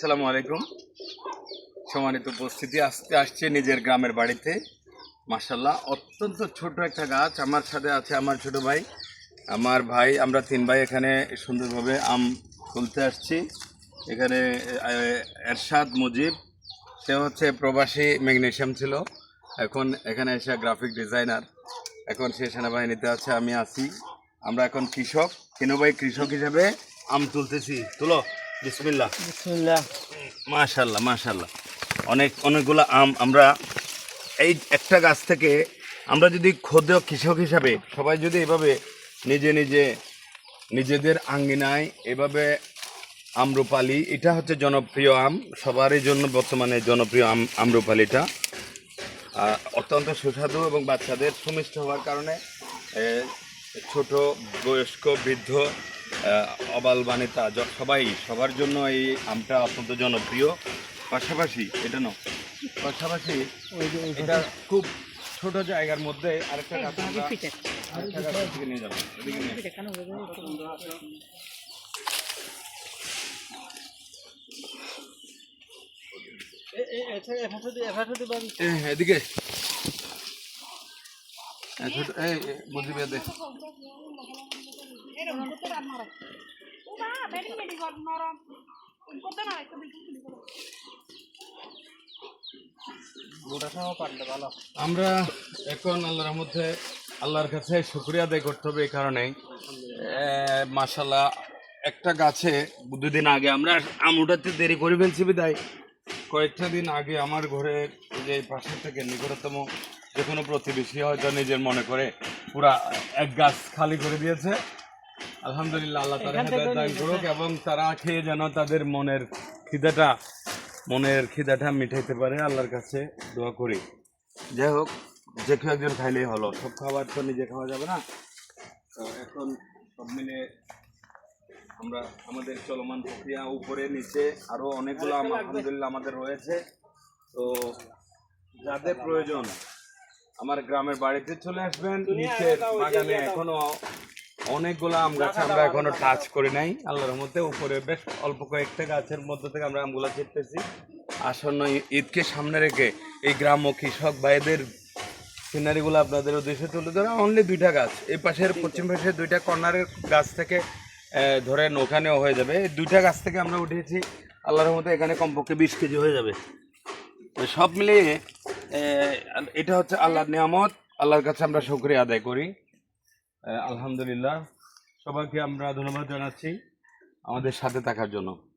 আসসালামু আলাইকুম। সম্মানিত উপস্থিতি আসতে আসছে নিজের গ্রামের বাড়িতে। মাসাল্লাহ অত্যন্ত ছোট একটা গাছ আমার সাথে আছে আমার ছোট ভাই। আমার ভাই, আমরা তিন ভাই এখানে সুন্দরভাবে আম তুলতে আসছি। এখানে এরশাদ মুজিব, সে হচ্ছে প্রবাসী ম্যাগনেশিয়াম ছিল। এখন এখানে এসে গ্রাফিক ডিজাইনার। এখন সে সেনাবাহিনীতে আছে, আমি আছি। আমরা এখন কৃষক, তিনু ভাই কৃষক হিসেবে আম তুলতেছি। তুলো। বিসমিল্লাহ। বিসমিল্লাহ। মাশাল্লাহ মাশাল্লাহ। অনেক অনেকগুলো আম আমরা এই একটা গাছ থেকে আমরা যদি ক্ষুদ্র কৃষক হিসাবে সবাই যদি এভাবে নিজে নিজে নিজেদের আঙ্গিনায় এভাবে আম্রপালি এটা হচ্ছে জনপ্রিয় আম। সবারই জন্য বর্তমানে জনপ্রিয় আম আম্রপালিটা অত্যন্ত সুস্বাদু এবং বাচ্চাদের সুমিষ্ট হওয়ার কারণে ছোট বয়স্ক বৃদ্ধ অবাল বানিতা সবাই সবার জন্য এই আমটা অত্যন্ত জনপ্রিয়। পাশাপাশি এটা ন পাশাপাশি ওই যে ওই এটা খুব ছোট জায়গার মধ্যে আরেকটা গাছ আমরা- আরেকটা গাছ এদিকে নিয়ে যাব এদিকে নিয়ে এ, আমরা এখন আল্লাহর মধ্যে আল্লাহর কাছে শুক্রিয়া আদায় করতে হবে এই কারণে মাসাল্লাহ একটা গাছে দুদিন আগে আমরা আম উঠাতে দেরি করে ফেলছি বিদায়। কয়েকটা দিন আগে আমার ঘরে যে পাশের থেকে নিকটতম যে কোনো প্রতিবেশী হয়তো নিজের মনে করে পুরা এক গাছ খালি করে দিয়েছে। আলহামদুলিল্লাহ আল্লাহ তারা হেদায়ত দান করুক এবং তারা খেয়ে যেন তাদের মনের খিদাটা মনের খিদাটা মিটাইতে পারে আল্লাহর কাছে দোয়া করি। যাই হোক যে কেউ একজন খাইলেই হলো। সব খাবার তো নিজে খাওয়া যাবে না। তো এখন সব মিলে আমরা আমাদের চলমান প্রক্রিয়া উপরে নিচে আরও অনেকগুলো আলহামদুলিল্লাহ আমাদের রয়েছে। তো যাদের প্রয়োজন আমার গ্রামের বাড়িতে চলে আসবেন। নিচের বাগানে এখনও অনেকগুলো আম গাছ আমরা এখনও টাচ করি নাই আল্লাহর মধ্যে উপরে বেশ অল্প কয়েকটা গাছের মধ্যে থেকে আমরা আমগুলো চিনতেছি আসন্ন ঈদকে সামনে রেখে এই গ্রাম ও কৃষক ভাইদের সিনারিগুলো আপনাদের উদ্দেশ্যে তুলে ধরা অনলি দুইটা গাছ এই পাশের পশ্চিম পাশের দুইটা কর্নারের গাছ থেকে ধরেন ওখানেও হয়ে যাবে। এই দুইটা গাছ থেকে আমরা উঠেছি আল্লাহর মধ্যে এখানে কমপক্ষে বিশ কেজি হয়ে যাবে। সব মিলিয়ে এটা হচ্ছে আল্লাহর নিয়ামত আল্লাহর কাছে আমরা শুক্রিয়া আদায় করি। আলহামদুলিল্লাহ। সবাইকে আমরা ধন্যবাদ জানাচ্ছি আমাদের সাথে থাকার জন্য।